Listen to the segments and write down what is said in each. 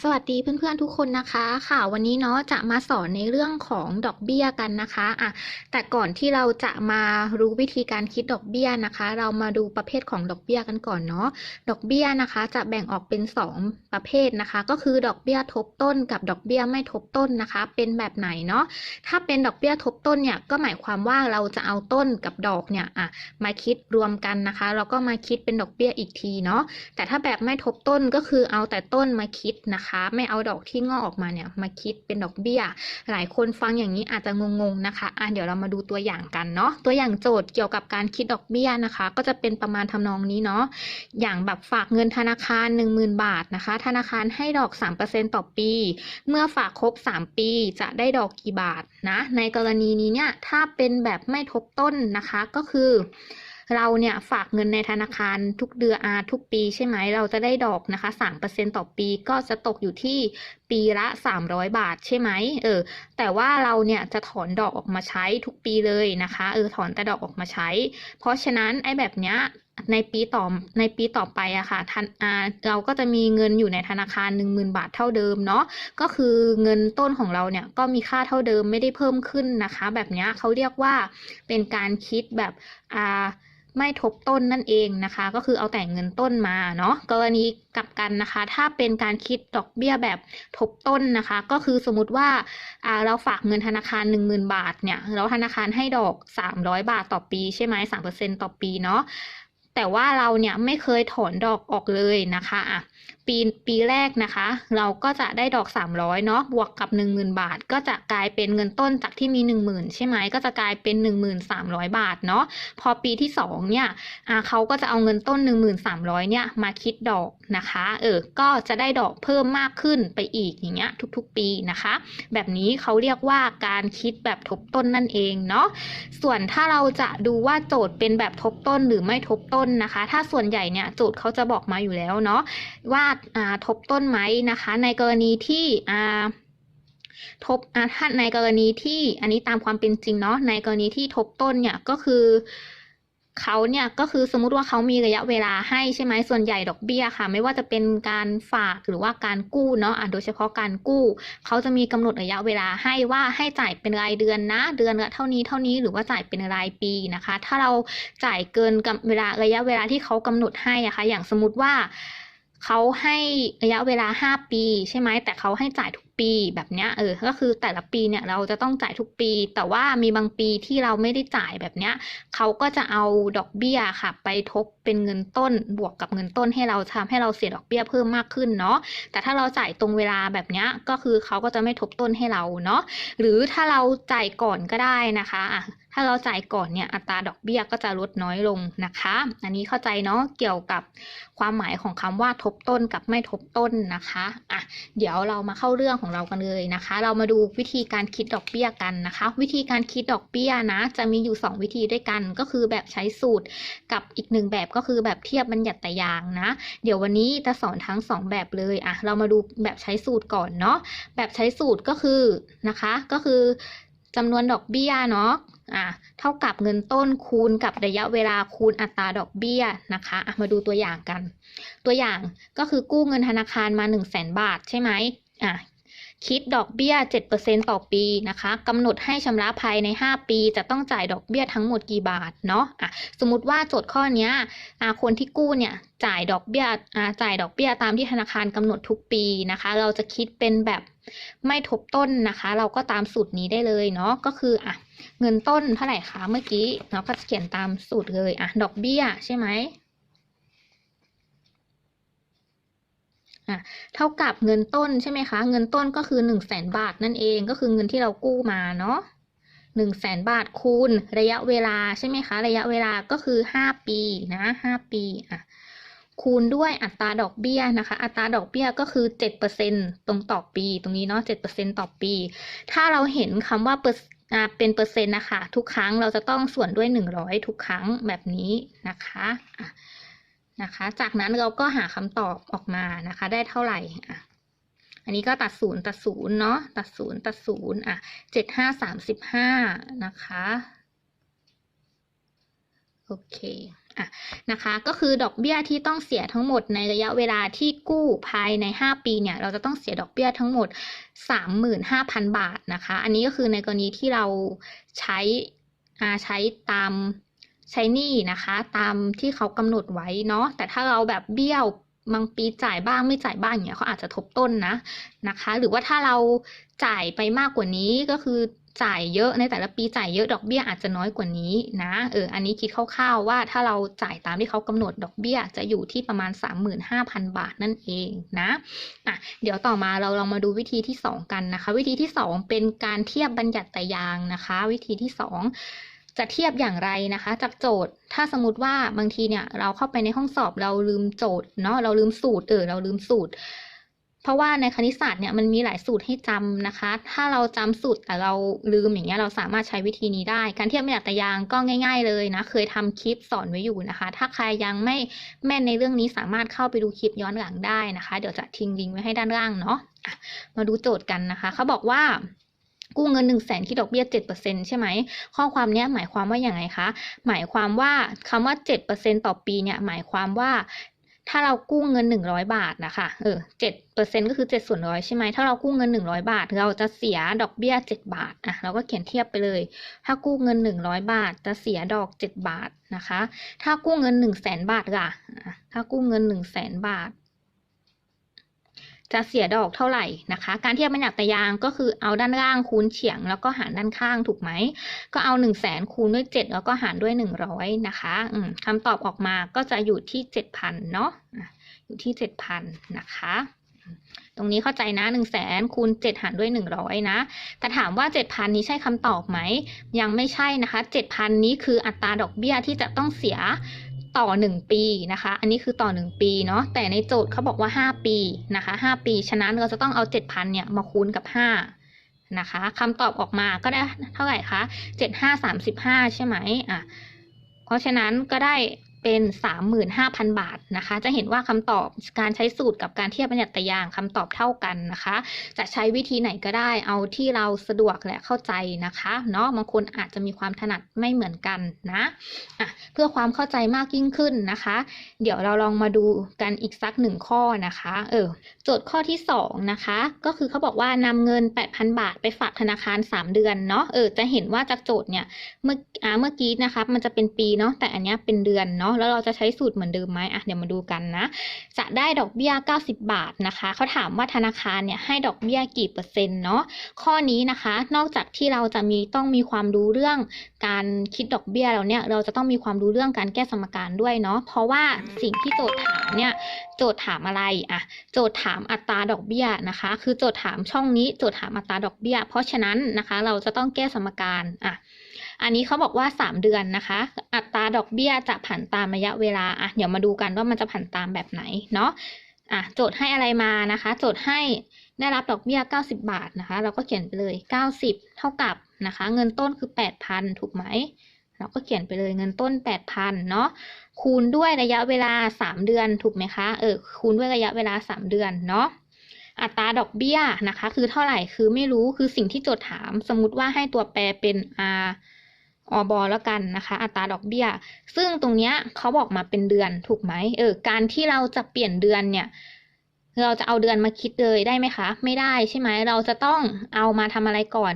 สวัสดีเพื่อนๆทุกคนนะคะค่ะวันนี้เนาะจะมาสอนในเรื่องของดอกเบี้ยกันนะคะอะแต่ก่อนที่เราจะมารู้วิธีการคิดดอกเบี้ยนะคะ เรามาดูประเภทของดอกเบี้ยกันก่อนเนาะดอกเบี้ยนะคะ จะแบ่งออกเป็น 2 ประเภทนะคะ ก็คือดอกเบี้ยทบต้นกับดอกเบี้ยไม่ทบต้นนะคะ เป็นแบบไหนเนาะถ้าเป็นดอกเบี้ยทบต้นเนี่ยก็หมายความว่าเราจะเอาต้นกับดอกเนี่ยอะมาคิดรวมกันนะคะแล้วก็มาคิดเป็นดอกเบี้ยอีกทีเนาะแต่ถ้าแบบไม่ทบต้นก็คือเอาแต่ต้นมาคิดนะคะไม่เอาดอกที่งอกออกมาเนี่ยมาคิดเป็นดอกเบี้ย หลายคนฟังอย่างนี้อาจจะงงๆนะคะอะเดี๋ยวเรามาดูตัวอย่างกันเนาะตัวอย่างโจทย์เกี่ยวกับการคิดดอกเบี้ยนะคะ ก็จะเป็นประมาณทำนองนี้เนาะอย่างแบบฝากเงินธนาคาร 10,000 บาทนะคะ ธนาคารให้ดอก 3%ต่อปี เมื่อฝากครบ 3 ปีจะได้ดอกกี่บาทนะในกรณีนี้เนี่ยถ้าเป็นแบบไม่ทบต้นนะคะก็คือ เราเนี่ยฝากเงินในธนาคารทุกเดือนอาทุกปีใช่ไหม เราจะได้ดอกนะคะ3%ต่อปีก็จะตกอยู่ที่ปีละ 300 บาทใช่ไหมเออ แต่ว่าเราเนี่ยจะถอนดอกออกมาใช้ทุกปีเลยนะคะ เออถอนแต่ดอกออกมาใช้ เพราะฉะนั้นไอ้แบบเนี้ยในปีต่อในปีต่อไปอะค่ะทันอาเราก็จะมีเงินอยู่ในธนาคาร 10,000 บาทเท่าเดิมเนาะก็คือเงินต้นของเราเนี่ยก็มีค่าเท่าเดิมไม่ได้เพิ่มขึ้นนะคะ แบบเนี้ยเขาเรียกว่าเป็นการคิดแบบอ่า ไม่ทบต้นนั่นเองนะคะ ก็คือเอาแต่เงินต้นมาเนาะกรณีกลับกันนะคะ ถ้าเป็นการคิดดอกเบี้ยแบบทบต้นนะคะ ก็คือสมมติว่าเราฝากเงินธนาคาร 10,000 บาทเนี่ยแล้วธนาคารให้ดอก 300 บาทต่อปี ใช่ไหม3%ต่อปีเนาะแต่ว่าเราเนี่ยไม่เคยถอนดอกออกเลยนะคะอะ ปีปีแรกนะคะ เราก็จะได้ดอก 300เนาะบวกกับ 10,000 บาท ก็จะกลายเป็นเงินต้นจากที่มี 10,000 ใช่ไหมก็จะกลายเป็น 1300 บาทเนาะพอปีที่ 2 เนี่ยเขาก็จะเอาเงินต้น 1300 เนี่ยมาคิดดอกนะคะเออก็จะได้ดอกเพิ่มมากขึ้นไปอีกอย่างเงี้ยทุกๆ ปีนะคะ แบบนี้เขาเรียกว่าการคิดแบบทบต้นนั่นเองเนาะส่วนถ้าเราจะดูว่าโจทย์เป็นแบบทบต้นหรือไม่ทบต้นนะคะ ถ้าส่วนใหญ่เนี่ยโจทย์เขาจะบอกมาอยู่แล้วเนาะว่าอ่าทบต้นไหมนะคะ ในกรณีที่ทบอ่าถ้าในกรณีที่อันนี้ตามความเป็นจริงเนาะในกรณีที่ทบต้นเนี่ยก็คือเขาเนี่ยก็คือสมมุติว่าเขามีระยะเวลาให้ใช่ไหมส่วนใหญ่ดอกเบี้ยค่ะ ไม่ว่าจะเป็นการฝากหรือว่าการกู้เนาะอะโดยเฉพาะการกู้ เขาจะมีกำหนดระยะเวลาให้ว่าให้จ่ายเป็นรายเดือนนะ เดือนละเท่านี้เท่านี้หรือว่าจ่ายเป็นรายปีนะคะ ถ้าเราจ่ายเกินกับเวลาระยะเวลาที่เขากำหนดให้อะคะอย่างสมมติว่า เขาให้ระยะเวลา 5 ปี ใช่ไหมแต่เขาให้จ่ายทุกปีแบบเนี้ยเออ ก็คือแต่ละปีเนี่ยเราจะต้องจ่ายทุกปี แต่ว่ามีบางปีที่เราไม่ได้จ่ายแบบเนี้ยเขาก็จะเอาดอกเบี้ยค่ะ ไปทบเป็นเงินต้นบวกกับเงินต้นให้เราทำให้เราเสียดอกเบี้ยเพิ่มมากขึ้นเนาะแต่ถ้าเราจ่ายตรงเวลาแบบเนี้ยก็คือเขาก็จะไม่ทบต้นให้เราเนาะหรือถ้าเราจ่ายก่อนก็ได้นะคะอะถ้าเราจ่ายก่อนเนี่ยอัตราดอกเบี้ยก็จะลดน้อยลงนะคะ อันนี้เข้าใจเนาะเกี่ยวกับความหมายของคำว่าทบต้นกับไม่ทบต้นนะคะอะเดี๋ยวเรามาเข้าเรื่องของเรากันเลยนะคะ เรามาดูวิธีการคิดดอกเบี้ยกันนะคะ วิธีการคิดดอกเบี้ยนะ จะมีอยู่ 2 วิธีด้วยกัน ก็คือแบบใช้สูตรกับอีกหนึ่งแบบก็คือแบบเทียบบัญญัติยางนะ เดี๋ยววันนี้จะสอนทั้ง 2 แบบเลยอะเรามาดูแบบใช้สูตรก่อนเนาะแบบใช้สูตรก็คือนะคะ ก็คือจำนวนดอกเบี้ยเนาะอะเท่ากับเงินต้นคูณกับระยะเวลาคูณอัตราดอกเบี้ยนะคะะมาดูตัวอย่างกัน ตัวอย่างก็คือกู้เงินธนาคารมา 1 0 0 0 0แบาทใช่ไหมอะ คิดดอกเบี้ย 7%ต่อปีนะคะกำหนดให้ชำระภายใน 5 ปี จะต้องจ่ายดอกเบี้ยทั้งหมดกี่บาทเนาะอะสมมติว่าโจทย์ข้อนี้อคนที่กู้เนี่ยจ่ายดอกเบี้ยจ่ายดอกเบี้ยตามที่ธนาคารกำหนดทุกปีนะคะ เราจะคิดเป็นแบบไม่ทบต้นนะคะ เราก็ตามสูตรนี้ได้เลยเนาะก็คืออะเงินต้นเท่าไหร่คะเมื่อกี้เราก็จะเขียนตามสูตรเลยอะดอกเบี้ยใช่ไหม อะเท่ากับเงินต้นใช่ไหมคะ เงินต้นก็คือหนึ่งแสนบาทนั่นเองก็คือเงินที่เรากู้มาเนาะหนึ่งแสนบาทคูณระยะเวลาใช่ไหมคะ ระยะเวลาก็คือห้าปีนะห้าปีอะคูณด้วยอัตราดอกเบี้ยนะคะ อัตราดอกเบี้ยก็คือเจ็ดเปอร์เซ็นตรงต่อปี ตรงนี้เนาะเจ็ดเปอร์เซ็นต่อปี ถ้าเราเห็นคำว่าเปอร์อ่าเป็นเปอร์เซ็นต์นะคะ ทุกครั้งเราจะต้องส่วนด้วยหนึ่งร้อยทุกครั้งแบบนี้นะคะ นะคะ จากนั้นเราก็หาคำตอบออกมานะคะ ได้เท่าไหร่อะอันนี้ก็ตัดศูนย์ตัดศูนย์เนาะตัดศูนย์ตัดศูนย์อะเจ็ดห้าสามสิบห้านะคะโอเคอะนะคะก็คือดอกเบี้ยที่ต้องเสียทั้งหมดในระยะเวลาที่กู้ภายใน 5 ปีเนี่ยเราจะต้องเสียดอกเบี้ยทั้งหมด 35,000 บาทนะคะ อันนี้ก็คือในกรณีที่เราใช้อาใช้ตาม ใช้หนี้นะคะ ตามที่เขากำหนดไว้เนาะแต่ถ้าเราแบบเบี้ยวบางปีจ่ายบ้างไม่จ่ายบ้างอย่างเงี้ยเขาอาจจะทบต้นนะนะคะ หรือว่าถ้าเราจ่ายไปมากกว่านี้ก็คือจ่ายเยอะในแต่ละปีจ่ายเยอะดอกเบี้ยอาจจะน้อยกว่านี้นะเอออันนี้คิดคร่าวๆว่าถ้าเราจ่ายตามที่เขากำหนดดอกเบี้ยจะอยู่ที่ประมาณ 35,000 บาทนั่นเองนะอะเดี๋ยวต่อมาเราลองมาดูวิธีที่ 2 กันนะคะ วิธีที่ 2 เป็นการเทียบบัญญัติยางนะคะ วิธีที่ 2 จะเทียบอย่างไรนะคะ จากโจทย์ ถ้าสมมติว่าบางทีเนี่ย เราเข้าไปในห้องสอบเราลืมโจทย์เนาะเราลืมสูตรเออเราลืมสูตร เพราะว่าในคณิตศาสตร์เนี่ยมันมีหลายสูตรให้จำนะคะ ถ้าเราจำสูตรแต่เราลืมอย่างเงี้ยเราสามารถใช้วิธีนี้ได้ การเทียบบัญญัติยางก็ง่าย ๆ เลยนะ เคยทำคลิปสอนไว้อยู่นะคะ ถ้าใครยังไม่แม่นในเรื่องนี้สามารถเข้าไปดูคลิปย้อนหลังได้นะคะ เดี๋ยวจะทิ้งลิงก์ไว้ให้ด้านล่างเนาะะมาดูโจทย์กันนะคะเขาบอกว่า กู้เงินหนึ่งแสนคิดดอกเบี้ยเจ็ดเปอร์เซ็นใช่ไหม ข้อความนี้หมายความว่าอย่างไรคะ หมายความว่าคำว่าเจ็ดเปอร์เซ็นต่อปีเนี่ยหมายความว่าถ้าเรากู้เงินหนึ่งร้อยบาทนะคะ เออเจ็ดเปอร์เซ็นก็คือเจ็ดส่วนร้อยใช่ไหม ถ้าเรากู้เงินหนึ่งร้อยบาท เราจะเสียดอกเบี้ยเจ็ดบาท อะ เราก็เขียนเทียบไปเลย ถ้ากู้เงินหนึ่งร้อยบาท จะเสียดอกเจ็ดบาทนะคะ ถ้ากู้เงินหนึ่งแสนบาทล่ะอะ ถ้ากู้เงินหนึ่งแสนบาท จะเสียดอกเท่าไหร่นะคะ การเทียบบัญญัติยางก็คือเอาด้านล่างคูณเฉียง แล้วก็หารด้านข้างถูกไหม ก็เอา 1 0 0 0 0แสนคูณด้วย 7 แล้วก็หารด้วย 100 นะคะอืมคำตอบออกมาก็จะอยู่ที่ 7,000 เนาะอะอยู่ที่ 7,000 นะคะตรงนี้เข้าใจนะ1 0 0 0 0แสนคูณ7หารด้วย 100 นะ แต่ถามว่า 7,000 นี้ใช่คำตอบไหม ยังไม่ใช่นะคะ 7,000 นี้คืออัตราดอกเบี้ยที่จะต้องเสีย ต่อ 1 ปีนะคะ อันนี้คือต่อ 1 ปีเนาะ แต่ในโจทย์เขาบอกว่า 5 ปีนะคะ 5 ปี ฉะนั้นเราจะต้องเอา 7,000 เนี่ย มาคูณกับ 5 นะคะคำตอบออกมาก็ได้เท่าไหร่คะ 75 35 ใช่ไหมอะ เพราะฉะนั้นก็ได้ เป็น 35,000 บาทนะคะ จะเห็นว่าคำตอบการใช้สูตรกับการเทียบบัญญัติยางคำตอบเท่ากันนะคะ จะใช้วิธีไหนก็ได้เอาที่เราสะดวกและเข้าใจนะคะเนาะบางคนอาจจะมีความถนัดไม่เหมือนกันนะะเพื่อความเข้าใจมากยิ่งขึ้นนะคะ เดี๋ยวเราลองมาดูกันอีกสักหนึ่งข้อนะคะเออโจทย์ข้อที่2นะคะก็คือเขาบอกว่านำเงิน 8,000 บาทไปฝากธนาคาร 3 เดือนเนาะเออจะเห็นว่าจากโจทย์เนี่ยเมื่อเมื่อกี้นะคะมันจะเป็นปีเนาะแต่อันเนี้ยเป็นเดือนเนาะแล้วเราจะใช้สูตรเหมือนเดิมไหมอะเดี๋ยวมาดูกันนะ จะได้ดอกเบี้ย 90 บาทนะคะเขาถามว่าธนาคารเนี่ยให้ดอกเบี้ยกี่เปอร์เซ็นต์เนาะข้อนี้นะคะ นอกจากที่เราจะมีต้องมีความรู้เรื่องการคิดดอกเบี้ยแล้วเนี่ยเราจะต้องมีความรู้เรื่องการแก้สมการด้วยเนาะเพราะว่าสิ่งที่โจทย์ถามเนี่ยโจทย์ถามอะไรอะโจทย์ถามอัตราดอกเบี้ยนะคะ คือโจทย์ถามช่องนี้โจทย์ถามอัตราดอกเบี้ย เพราะฉะนั้นนะคะ เราจะต้องแก้สมการอะ อันนี้เขาบอกว่า 3 เดือนนะคะ อัตราดอกเบี้ยจะผันตามระยะเวลาอะเดี๋ยวมาดูกันว่ามันจะผันตามแบบไหนเนาะอะโจทย์ให้อะไรมานะคะ โจทย์ให้ได้รับดอกเบี้ย 90 บาทนะคะ เราก็เขียนไปเลย 90 เท่ากับนะคะ เงินต้นคือ 8,000 ถูกไหมเราก็เขียนไปเลยเงินต้น 8,000 เนาะคูณด้วยระยะเวลา 3 เดือนถูกไหมคะเออคูณด้วยระยะเวลา 3 เดือนเนาะอัตราดอกเบี้ยนะคะ คือเท่าไหร่คือไม่รู้คือสิ่งที่โจทย์ถาม สมมุติว่าให้ตัวแปรเป็น r อบอแล้วกันนะคะ อัตราดอกเบี้ย ซึ่งตรงเนี้ยเขาบอกมาเป็นเดือนถูกไหมเออการที่เราจะเปลี่ยนเดือนเนี่ย เราจะเอาเดือนมาคิดเลยได้ไหมคะ ไม่ได้ใช่ไหมเราจะต้องเอามาทำอะไรก่อน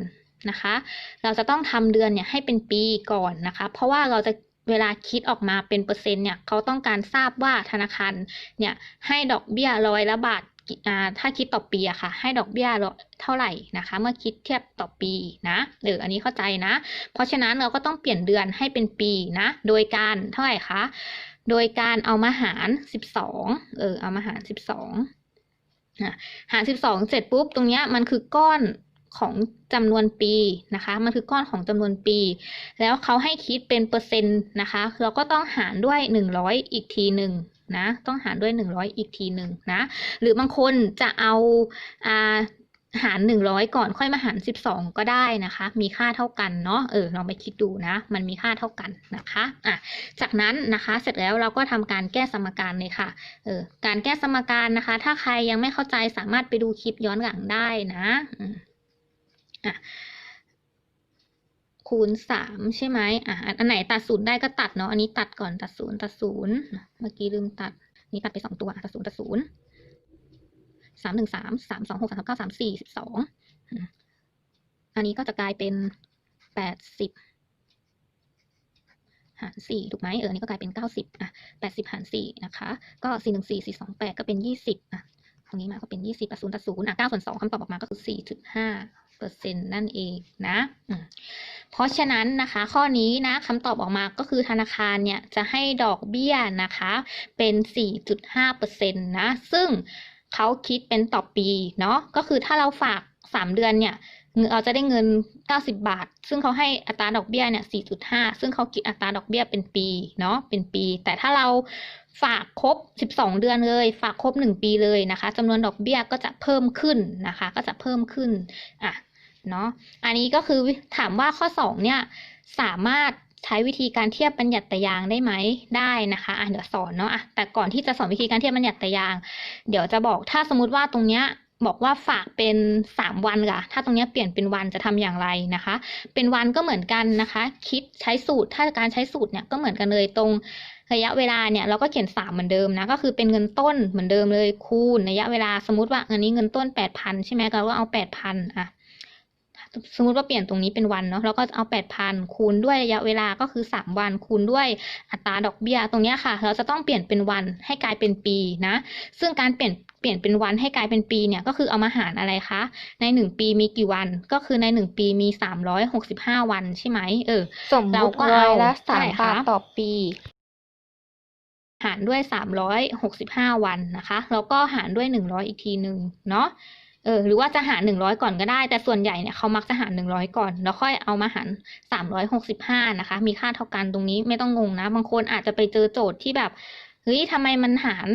นะคะ เราจะต้องทำเดือนเนี่ยให้เป็นปีก่อนนะคะ เพราะว่าเราจะเวลาคิดออกมาเป็นเปอร์เซ็นต์เนี่ยเขาต้องการทราบว่าธนาคารเนี่ยให้ดอกเบี้ยร้อยละบาท ถ้าคิดต่อปีอะค่ะ ให้ดอกเบี้ยเท่าไหร่นะคะ เมื่อคิดเทียบต่อปีนะเอออันนี้เข้าใจนะ เพราะฉะนั้นเราก็ต้องเปลี่ยนเดือนให้เป็นปีนะ โดยการเท่าไหร่คะ โดยการเอามาหารสิบสองเออ เอามาหารสิบสองหารสิบสองเสร็จปุ๊บ ตรงเนี้ยมันคือก้อนของจำนวนปีนะคะ มันคือก้อนของจำนวนปี แล้วเขาให้คิดเป็นเปอร์เซ็นต์นะคะ เราก็ต้องหารด้วยหนึ่งร้อยอีกทีหนึ่ง นะ ต้องหารด้วยหนึ่งร้อยอีกทีหนึ่งนะ หรือบางคนจะเอาอ่าหารหนึ่งร้อยก่อนค่อยมาหารสิบสองก็ได้นะคะ มีค่าเท่ากันเนาะเออลองไปคิดดูนะ มันมีค่าเท่ากันนะคะอะจากนั้นนะคะเสร็จแล้วเราก็ทำการแก้สมการเลยค่ะเออการแก้สมการนะคะ ถ้าใครยังไม่เข้าใจสามารถไปดูคลิปย้อนหลังได้นะอะ คูณสามใช่ไหมอะอันไหนตัดศูนย์ได้ก็ตัดเนาะ อันนี้ตัดก่อนตัดศูนย์ตัดศูนย์เมื่อกี้ลืมตัด นี่ตัดไปสองตัวอะตัดศูนย์ตัดศูนย์สามหนึ่งสามสามสองหกสามเก้าสามสี่สิบสองอันนี้ก็จะกลายเป็นแปดสิบหารสี่ถูกไหมเอออันนี้ก็กลายเป็นเก้าสิบอะแปดสิบหารสี่นะคะ ก็สี่หนึ่งสี่สี่สองแปดก็เป็นยี่สิบอะตรงนี้มาก็เป็นยี่สิบตัดศูนย์ตัดศูนย์อะเก้าส่วนสองคำตอบออกมาก็คือสี่จุดห้า เปอร์เซ็นต์นั่นเองนะเพราะฉะนั้นนะคะ ข้อนี้นะคำตอบออกมาก็คือธนาคารเนี่ยจะให้ดอกเบี้ยนะคะเป็น 4.5%นะ ซึ่งเขาคิดเป็นต่อปีเนาะก็คือถ้าเราฝาก 3 เดือนเนี่ยเงินเราจะได้เงิน 90 บาท ซึ่งเขาให้อัตราดอกเบี้ยเนี่ย 4.5 ซึ่งเขาคิดอัตราดอกเบี้ยเป็นปีเนาะเป็นปี แต่ถ้าเราฝากครบ 12 เดือนเลย ฝากครบ 1 ปีเลยนะคะจำนวนดอกเบี้ยก็จะเพิ่มขึ้นนะคะ ก็จะเพิ่มขึ้นอะ เนาะอันนี้ก็คือถามว่าข้อ 2 เนี่ยสามารถใช้วิธีการเทียบบัญญัติยางได้ไหมได้นะคะอะเดี๋ยวสอนเนาะอะแต่ก่อนที่จะสอนวิธีการเทียบบัญญัติยาง เดี๋ยวจะบอกถ้าสมมติว่าตรงเนี้ยบอกว่าฝากเป็น 3 วันค่ะ ถ้าตรงเนี้ยเปลี่ยนเป็นวันจะทำอย่างไรนะคะ เป็นวันก็เหมือนกันนะคะ คิดใช้สูตร ถ้าการใช้สูตรเนี่ยก็เหมือนกันเลยตรงระยะเวลาเนี่ยเราก็เขียน 3 เหมือนเดิมนะ ก็คือเป็นเงินต้นเหมือนเดิมเลยคูณระยะเวลาสมมติว่าอันนี้เงินต้น 8,000 ใช่ไหมก็ว่าเอา 8,000อะ สมมติว่าเปลี่ยนตรงนี้เป็นวันเนาะเราก็เอาแปดพันคูณด้วยระยะเวลาก็คือสามวันคูณด้วยอัตราดอกเบี้ยตรงเนี้ยค่ะ เราจะต้องเปลี่ยนเป็นวันให้กลายเป็นปีนะ ซึ่งการเปลี่ยนเปลี่ยนเป็นวันให้กลายเป็นปีเนี่ยก็คือเอามาหารอะไรคะ ในหนึ่งปีมีกี่วัน ก็คือในหนึ่งปีมีสามร้อยหกสิบห้าวันใช่ไหมเออสมเรามุติก็รายเอาละเท่าสาไหมร่บาทคะต่อปีหารด้วย 365 วันนะคะ แล้วก็หารด้วย 100 อีกทีหนึ่งเนาะ เออหรือว่าจะหารหนึ่งร้อยก่อนก็ได้ แต่ส่วนใหญ่เนี่ยเขามักจะหารหนึ่งร้อยก่อน แล้วค่อยเอามาหารสามร้อยหกสิบห้านะคะ มีค่าเท่ากันตรงนี้ไม่ต้องงงนะ บางคนอาจจะไปเจอโจทย์ที่แบบ เฮ้ยทำไมมันหาร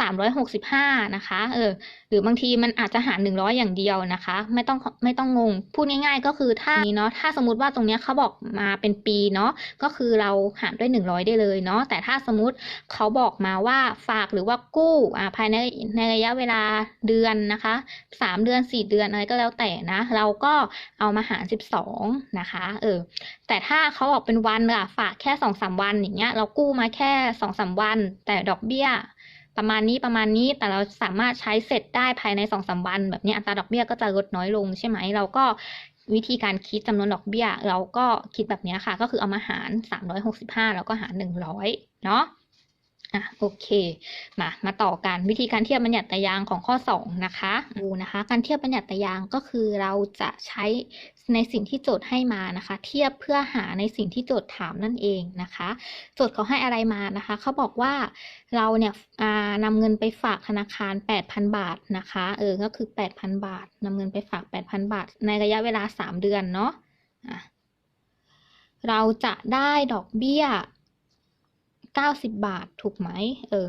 365 นะคะ เออ หรือบางทีมันอาจจะหาร 100 อย่างเดียวนะคะ ไม่ต้องไม่ต้องงง พูดง่ายๆก็คือถ้านี้เนาะ ถ้าสมมติว่าตรงเนี้ยเขาบอกมาเป็นปีเนาะ ก็คือเราหารด้วย 100 ได้เลยเนาะ แต่ถ้าสมมติเขาบอกมาว่าฝากหรือว่ากู้อ่าภายในในระยะเวลาเดือนนะคะ 3 เดือน 4 เดือนอะไรก็แล้วแต่นะ เราก็เอามาหาร 12 นะคะ เออ แต่ถ้าเขาบอกเป็นวันอะฝากแค่ 2-3 วันอย่างเงี้ย เรากู้มาแค่ 2-3 วัน แต่ดอกเบี้ย ประมาณนี้ประมาณนี้แต่เราสามารถใช้เสร็จได้ภายในสองสามวันแบบนี้อัตราดอกเบี้ยก็จะลดน้อยลงใช่ไหมเราก็วิธีการคิดจำนวนดอกเบี้ย เราก็คิดแบบนี้ค่ะ ก็คือเอามาหารสามร้อยหกสิบห้าแล้วก็หารหนึ่งร้อยเนาะอะโอเคมามาต่อกันวิธีการเทียบบัญญัติยางของข้อสองนะคะดูนะคะ การเทียบบัญญัติยางก็คือเราจะใช้ ในสิ่งที่โจทย์ให้มานะคะ เทียบเพื่อหาในสิ่งที่โจทย์ถามนั่นเองนะคะ โจทย์เขาให้อะไรมานะคะเขาบอกว่าเราเนี่ยนำเงินไปฝากธนาคาร 8,000 บาทนะคะเออก็คือ 8,000 บาทนำเงินไปฝาก 8,000 บาท ในระยะเวลา 3 เดือนเนาะะเราจะได้ดอกเบี้ย 90 บาทถูกไหมเออ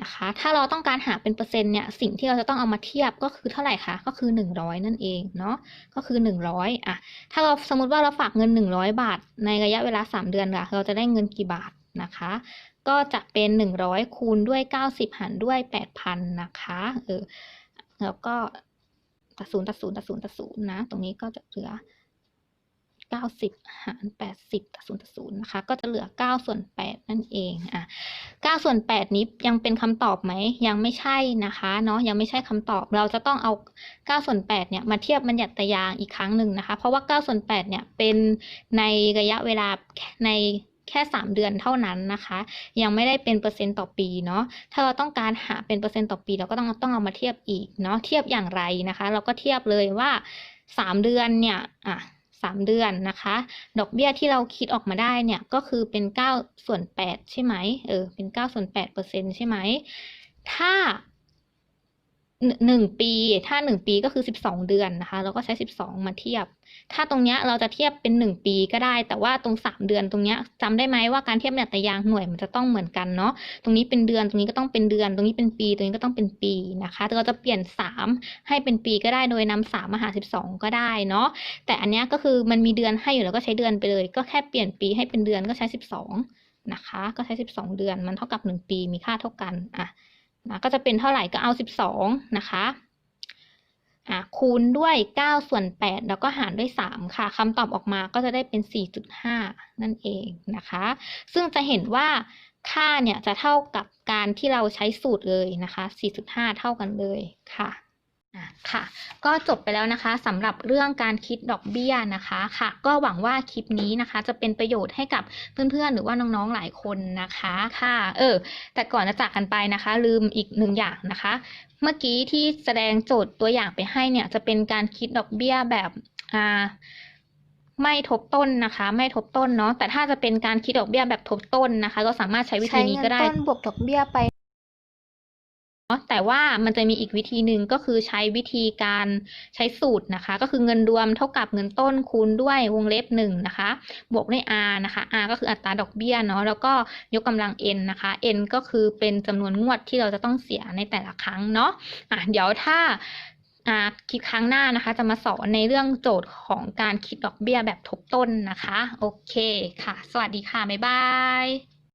นะคะ ถ้าเราต้องการหาเป็นเปอร์เซ็นต์เนี่ย สิ่งที่เราจะต้องเอามาเทียบก็คือเท่าไหร่คะ ก็คือ 100 นั่นเองเนาะ ก็คือ 100อะ ถ้าเราสมมติว่าเราฝากเงิน 100 บาท ในระยะเวลา 3 เดือนล่ะ เราจะได้เงินกี่บาทนะคะ ก็จะเป็น 100 คูณด้วย 90 หารด้วย 8,000 นะคะ เออ แล้วก็ตัดศูนย์ตัดศูนย์ตัดศูนย์ตัดศูนย์นะ ตรงนี้ก็จะเหลือ 90 หาร 80ตัดศูนย์ตัดศูนย์นะคะ ก็จะเหลือ 9 ส่วน 8 นั่นเองอะ9ส่วน 8 นี้ยังเป็นคำตอบไหม ยังไม่ใช่นะคะเนาะยังไม่ใช่คำตอบ เราจะต้องเอา 9 ส่วน 8 เนี่ย มาเทียบบัญญัติยางอีกครั้งหนึ่งนะคะ เพราะว่า 9 ส่วน 8 เนี่ย เป็นในระยะเวลาในแค่ 3 เดือนเท่านั้นนะคะ ยังไม่ได้เป็นเปอร์เซ็นต์ต่อปีเนาะถ้าเราต้องการหาเป็นเปอร์เซ็นต์ต่อปี เราก็ต้องต้องเอามาเทียบอีกเนาะเทียบอย่างไรนะคะ เราก็เทียบเลยว่า 3 เดือนเนี่ยอะ สามเดือนนะคะ ดอกเบี้ยที่เราคิดออกมาได้เนี่ยก็คือเป็นเก้าส่วนแปดใช่ไหมเออเป็นเก้าส่วนแปดเปอร์เซ็นใช่ไหมถ้า หนึ่งปี ถ้าหนึ่งปีก็คือสิบสองเดือนนะคะ เราก็ใช้สิบสองมาเทียบ ถ้าตรงเนี้ยเราจะเทียบเป็นหนึ่งปีก็ได้ แต่ว่าตรงสามเดือนตรงเนี้ยจำได้ไหมว่าการเทียบแบบตายางหน่วยมันจะต้องเหมือนกันเนาะ ตรงนี้เป็นเดือน ตรงนี้ก็ต้องเป็นเดือน ตรงนี้เป็นปี ตรงนี้ก็ต้องเป็นปีนะคะแต่เราจะเปลี่ยนสามให้เป็นปีก็ได้โดยนำสามมาหาสิบสองก็ได้เนาะ แต่อันเนี้ยก็คือมันมีเดือนให้อยู่แล้วก็ใช้เดือนไปเลย ก็แค่เปลี่ยนปีให้เป็นเดือนก็ใช้สิบสองนะคะ ก็ใช้สิบสองเดือน มันเท่ากับหนึ่งปี มีค่าเท่ากัน อะ นะก็จะเป็นเท่าไหร่ก็เอาสิบสองนะคะอะคูณด้วย 9 ส่วน 8 แล้วก็หารด้วย 3 ค่ะคำตอบออกมาก็จะได้เป็น 4.5 นั่นเองนะคะ ซึ่งจะเห็นว่าค่าเนี่ยจะเท่ากับการที่เราใช้สูตรเลยนะคะ 4.5 เท่ากันเลยค่ะ ค่ะ ก็จบไปแล้วนะคะสำหรับเรื่องการคิดดอกเบี้ยนะคะค่ะ ก็หวังว่าคลิปนี้นะคะ จะเป็นประโยชน์ให้กับเพื่อนๆ หรือว่าน้องๆหลายคนนะคะค่ะ เออ แต่ก่อนจะจากกันไปนะคะ ลืมอีกหนึ่งอย่างนะคะ เมื่อกี้ที่แสดงโจทย์ตัวอย่างไปให้เนี่ย จะเป็นการคิดดอกเบี้ยแบบอ่าไม่ทบต้นนะคะ ไม่ทบต้นเนาะแต่ถ้าจะเป็นการคิดดอกเบี้ยแบบทบต้นนะคะ ก็สามารถใช้วิธีใช้นี้เงินก็ได้ต้นบวกดอกเบี้ยไปเนาะ แต่ว่ามันจะมีอีกวิธีหนึ่งก็คือใช้วิธีการใช้สูตรนะคะ ก็คือเงินรวมเท่ากับเงินต้นคูณด้วยวงเล็บหนึ่งนะคะ บวกด้วย r นะคะ r ก็คืออัตราดอกเบี้ยเนาะแล้วก็ยกกำลัง n นะคะ n ก็คือเป็นจำนวนงวดที่เราจะต้องเสียในแต่ละครั้งเนาะอะเดี๋ยวถ้าอ่าคลิปครั้งหน้านะคะ จะมาสอนในเรื่องโจทย์ของการคิดดอกเบี้ยแบบทบต้นนะคะ โอเคค่ะ สวัสดีค่ะ บ๊ายบาย